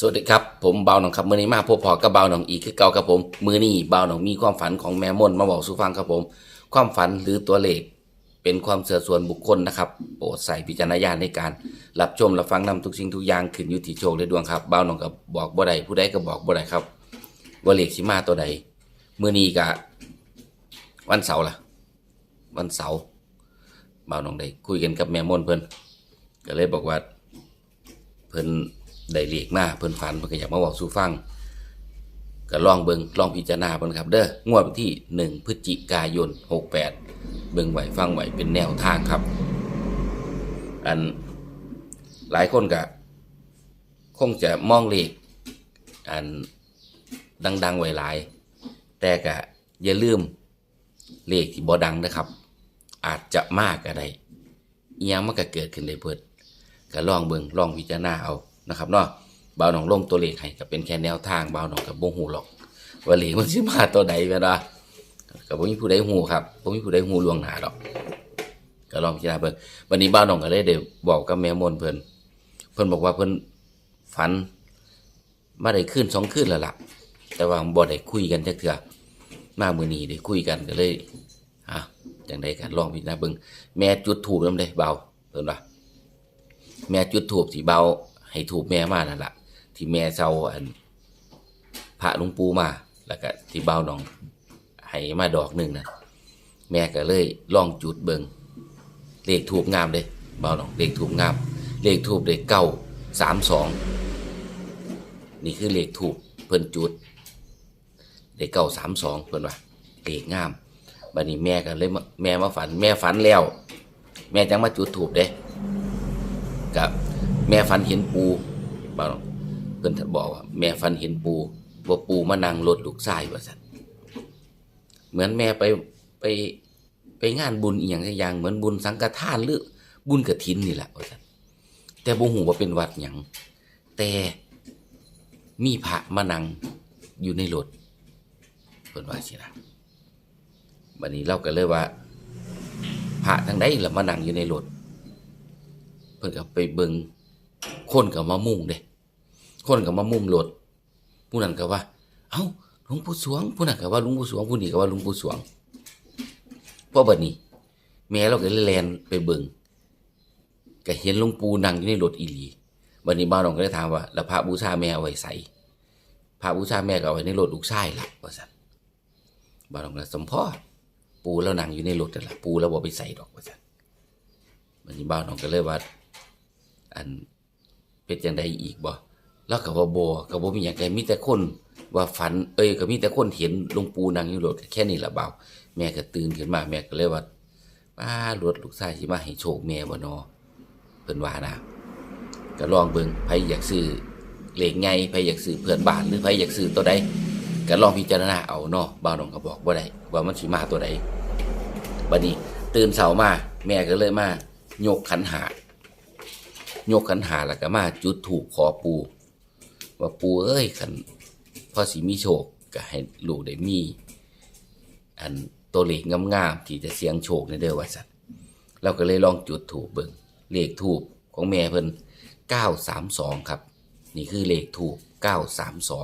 สวัสดีครับ ผมเบาหนองครับมือนี้มาพบพอกับเบาหนองอีกคือเก่าครับผมมือนี้เบาหนองมีความฝันของแม่มนมาบอกสู่ฟังครับผม ความฝันหรือตัวเลข เป็นความเสื่อส่วนบุคคลนะครับโปรดใส่พิจารณญาณในการ รับชมรับฟังนำทุกสิ่งทุกอย่างขึ้นอยู่ที่โชคและดวงครับเบาหนองกับบอกบ่ใดผู้ใดก็บอกบ่ใดครับว่าเลขสิมาตัวใดมือนี้กะวันเสาร์ล่ะ วันเสาร์เบาหนองได้คุยกันกับแม่มนเพิ่นก็เลยบอกว่าเพิ่น ได้เลขมาเพิ่นฝันเพิ่นก็อยากมาบอกสู่ฟังก็ลองเบิ่งลองพิจารณาเพิ่นครับเด้องวดวันที่ 1 พฤศจิกายน 68 เบิ่งไหวฟังไหวเป็นแนวทางครับ อันหลายคนก็คงจะมองเลขอันดังๆไว้หลาย แต่ก็อย่าลืมเลขที่บ่ดังนะครับ อาจจะมากก็ได้ยังมันก็เกิดขึ้นได้เพิ่นก็ลองเบิ่งลองพิจารณาเอา นะครับเนาะบ่าวหนองลงตัวเลขให้ก็เป็นแค่แนวทางบ่าวหนองกับบ่ฮู้หรอกว่าเลขมันสิมาตัวใดแม่นบ่ก็บ่มีผู้ใดฮู้ครับบ่มีผู้ใดฮู้ล่วงหน้าดอกก็ลองพิจารณาเบิ่งวันนี้บ่าวหนองก็เลยได้บอกกับแม่มนเพิ่นเพิ่นบอกว่าเพิ่นฝันมาได้คืนสองคืนแล้วล่ะ แต่ว่าบ่ได้คุยกันจักเทื่อมามื้อนี้ได้คุยกันก็เลยอะจังได๋ก็ลองพิจารณาเบิ่งแม่จุดธูปนำเด้เบาเพิ่นว่าแม่จุดถูบที่เบา ให้ถูบแม่มานั่นแหละที่แม่เซาอันพระหลวงปู่มา แล้วก็ที่เบาน้องให้มาดอกหนึ่งนะแม่ก็เลยลองจุดเบิงเลขถูบงามเลยเบาน้องเลขถูบงาม เลขถูบเลยเก้าสามสองนี่คือเลขถูบเพิ่นจุดเลขเก้าสามสองเพิ่นว่าเลขงามบัดนี้แม่ก็เลยแม่มาฝัน แม่ฝันแล้ว แม่จังมาจุดถูบเด้กับ แม่ฟันเห็นปูบ่าวเพิ่นบอกว่า แม่ฟันเห็นปูว่าปูมานั่งรถลูกชายว่าซั่นเหมือนแม่ไปไปไปงานบุญอีหยังสักอย่างเหมือนบุญสังฆทานหรือบุญกฐินนี่แหละว่าซั่นแต่บ่ฮู้ว่าเป็นวัดหยังแต่มีพระมานั่งอยู่ในรถเพิ่นว่าสินะบัดนี้เราก็เลยว่าพระทางใดล่ะมานั่งอยู่ในรถเพิ่นก็ไปเบิง คนก็มามุ่งเด้คนก็มามุ่งรถผู้นั้นก็ว่า เอ้าหลวงปู่สวงผู้นั้นก็ว่าหลวงปู่สวงผู้นี้ก็ว่าหลวงปู่สวงเพราะบัดนี้ แม่เราก็เลยแลนไปเบิงก็เห็นหลวงปู่นั่งอยู่ในรถอีหลีบัดนี้บ้าวน้องก็เลยถามว่าแล้วพระบูชาแม่เอาไว้ใส่พระบูชาแม่ก็เอาไว้ในรถลูกชายล่ะว่าซั่นบ้าวน้องก็สมพ่อปู่แล้วนั่งอยู่ในรถนั่นล่ะปู่แล้วบ่ไปใส่ดอกว่าซั่นมันนี้บ้านน้องก็เลยว่าอัน เป็นจังใดอีกบ่แล้วก็ว่าบ่ก็บ่มีหยังไงมีแต่คนว่าฝัน เอ้ยก็มีแต่คนเห็นหลวงปู่นั่งอยู่รถแค่นี้ละเบาแม่ก็ตื่นขึ้นมาแม่ก็เลยว่าป้ารถลูกชายสิมาให้โชคแม่บ่นอเพิ่นว่านะก็ลองเบิ่งไผอยากซื้อเลขไงไผอยากซื้อเพื่อนบ้านหรือไผอยากซื้อตัวใดก็ลองพิจารณาเอาเนาะบ่าวน้องก็บอกบ่าได้ว่ามันสิมาตัวใดบัดนี้ตื่นเช้ามาแม่ก็เลยมายกขันหา ยกขันหาแล้วก็มาจุดถูกขอปู ว่าปูเอ้ยขันพ่อสิมีโชคก็ให้ลูกได้มี อันตัวเลขงามๆที่จะเสียงโชคในเด้อว่าสัตว์เราก็เลยลองจุดถูกเบิ่งเลขถูกของแม่เพิ่น932 ครับ นี่คือเลขถูก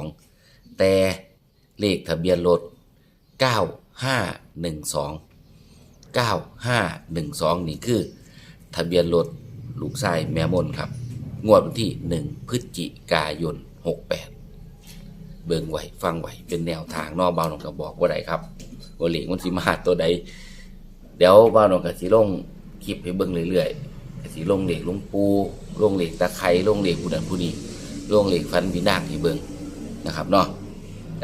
932 แต่เลขทะเบียนรถ 9512 9512 นี่คือ ทะเบียนรถ ลูกชายแม่มนครับ งวดวันที่ 1 พฤศจิกายน 68 เบิ่งไหวฟังไหวเป็นแนวทางนอกบ้านนองก็บอกว่าใดครับว่าเหลียงมันสิมาตัวใด เดี๋ยวบ้านนองก็สิลงคลิปให้เบิ่งเรื่อยๆก็สิลงเหล็กลงปูลงเหล็กตะไคร้ลงเหล็กผู้นั้นผู้นี้ลงเหล็กฟันพินาคให้เบิ่งนะครับเนาะ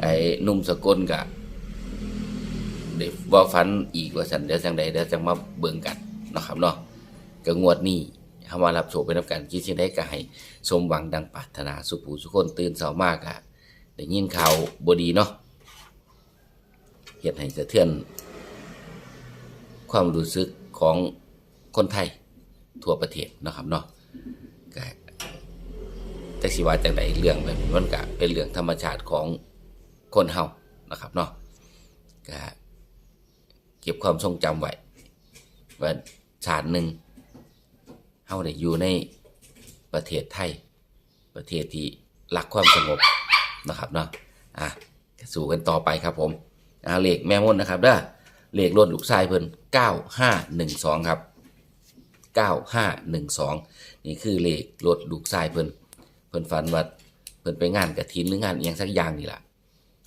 ไอ้หนุ่มสกลกะเดี๋ยวว่าฟันอีกว่าสันเดี๋ยวจังใดเดี๋ยวจังมาเบิ่งกันนะครับเนาะก็งวดนี้ เฮามารับโชคไปนำกันคิดสิได้ก็ให้สมหวังดังปรารถนาสุขผู้สุขคนตื่นเช้ามากอะได้ยินข่าวบดีเนาะเฮ็ดให้สะเทือน ความรู้สึกของคนไทยทั่วประเทศนะครับเนาะก็จักสิว่าจังไดเรื่องแบบนี้มันก็เป็นเรื่องธรรมชาติของคนเฮานะครับเนาะก็เก็บความทรงจำไว้ว่าชาติหนึ่ง เฮาได้อยู่ในประเทศไทย ประเทศที่หลักความสงบนะครับเนาะอะสู่กันต่อไปครับผมอ่าเลขแม่มดนะครับเด้อเลขรถลูกชายเพิ่น9512 ครับ 9512 นี่คือเลขรถลูกชายเพิ่นเพิ่นฝันว่าเพิ่นไปงานกระถินหรืองานเอียงสักอย่างนี่แหละ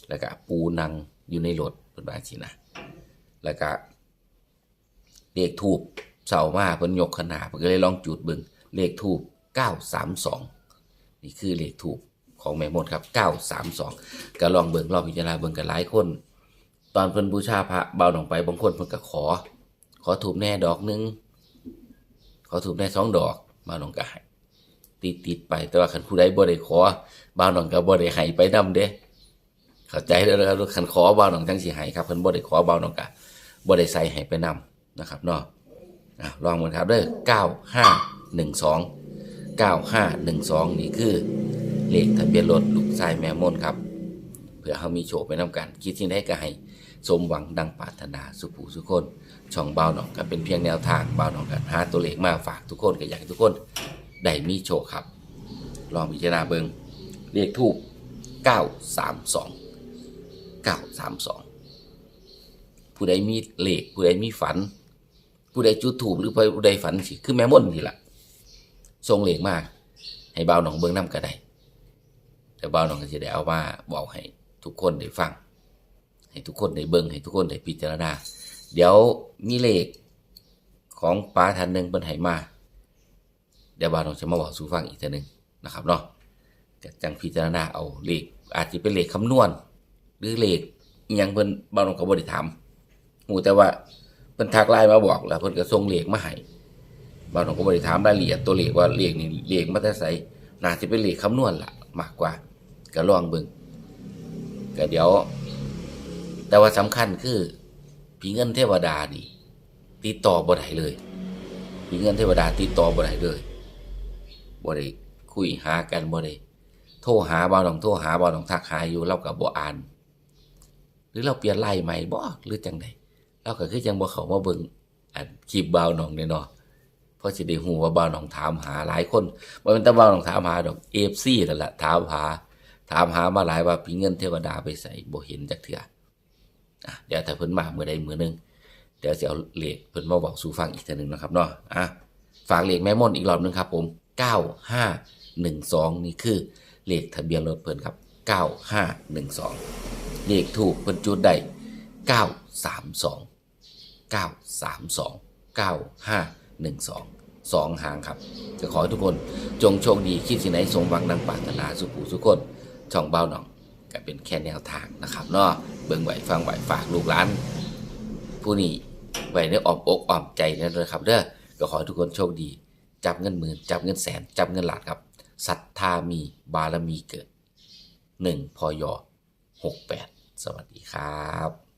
แล้วก็ปูนังอยู่ในรถเพิ่นว่าสินะแล้วก็เลขทูบ เสามาเพิ่นยกขนาดเพิ่นก็เลยลองจุดเบิ่งเลขทูบ932 นี่คือเลขทูบของแม่มดครับ 932 ก็ลองเบิ่งลองพิจารณาเบิ่งกันหลายคน ตอนเพิ่นบูชาพระเบาหนองไปบางคนเพิ่นก็ขอ ขอถูกแน่ดอกหนึง ขอถูกแน่สองดอกเบาหนองก็ให้ติดติดไปแต่ว่าคันผู้ใดบ่ได้ขอเบาหนองก็บ่ได้ให้ไปนํเด้เข้าใจแล้วนะครับคันขอเบาหนองจังสิให้ครับเพิ่นบ่ได้ขอเบาหนองก็บ่ได้ใส่ให้ไปนํนะครับเนาะอะ ลองมันครับเด้อ9512 9512 นี่คือเลขทะเบียนรถลูกชายแม่มนครับ เพื่อเขามีโชคไปนำกัน คิดสิ่งใดก็ให้สมหวังดังปรารถนาสุผู้สุคน ช่องเบาหนองก็เป็นเพียงแนวทางเบาหนองกันหาตัวเลขมาฝากทุกคนก็อยากให้ทุกคนได้มีโชคครับ ลองพิจารณาเบิงเลขทูบ932 932 ผู้ใดมีเลขผู้ใดมีฝัน ผู้ใดจุดถูกหรือผู้ใดฝันสิคือแม่มนนี่แหละทรงเลขมาก ให้เบาหนองเบิงน้ำก็ได้แต่เบาหนองก็จะได้เอามาบอกให้ทุกคนได้ฟัง ให้ทุกคนได้เบิงให้ทุกคนได้พิจารณา เดี๋ยวมีเลขของป้าท่านหนึ่งเป็นไหมา เดี๋ยวบาหนองจะมาบอกสู่ฟังอีกทีหนึ่งนะครับเนาะก็จังพิจารณาเอาเลขอาจจะเป็นเลขคำนวณ หรือเลขอิหยังเพิ่นบาหนองก็บ่ได้ถามหูแต่ว่า พิ่นทักไลน์มาบอกแล้วเพิ่นก็ส่งเลขมาให้บาหนองก็บ่ได้ถามรายละเอียดตัวเลขว่าเลขนี่เลขมาแต่ไสน่าจะเป็นเลขคำนวณล่ะ มากกว่าก็ลองเบิ่งก็เดี๋ยว แต่ว่าสำคัญคือผีเงินเทวดานี่ติดต่อบ่ได้เลยผีเงินเทวดาติดต่อบ่ได้เลยบ่ได้คุยหากันบ่ได้โทรหาบ่าวน้องโทรหาบ่าวน้องทักหาอยู่เราก็บ่อ่าน หรือเราเปลี่ยนไล่ใหม่บ่หรือจังได เราก็คือจังบ่เขามาเบิ่งอันคลิปบ่าวน้องเนี่ยเนาะเพราะสิได้ฮู้ว่าบ่าวน้องถามหาหลายคนบ่แม่นแต่บ่าวน้องถามหาดอก FC นั่นแหละถามหา ถามหามาหลายว่าผีเงินเทวดาไปใส่บ่เห็นจักเทื่ออะเดี๋ยวถ้าเพิ่นมาเมื่อใดมื้อหนึงเดี๋ยวสิเอาเลขเพิ่นมาบอกสู่ฟังอีกเทื่อหนึงนะครับเนาะอะฝากเลขแม่มนอีกรอบหนึงครับ ผม9512 นี่คือเลขทะเบียนรถเพิ่นครับ 9512 เลขถูกเพิ่นจุดได้ 932 932 9512สองหางครับ จะขอให้ทุกคนจงโชคดีคิดสิ่งไหนสมหวังดังปรารถนาสุขูสุขคนช่องเบ้าหน่องก็เป็นแค่แนวทางนะครับเนาะเบิ่งไหวฟังไหวฝากลูกหลานผู้นี้ไหว้ในอ้อมอกอ้อมใจนั่นเลยครับเด้อก็ขอให้ทุกคนโชคดี จับเงินหมื่นจับเงินแสน จับเงินล้านครับศรัทธามีบารมีเกิดหนึ่งพยหกแปดสวัสดีครับ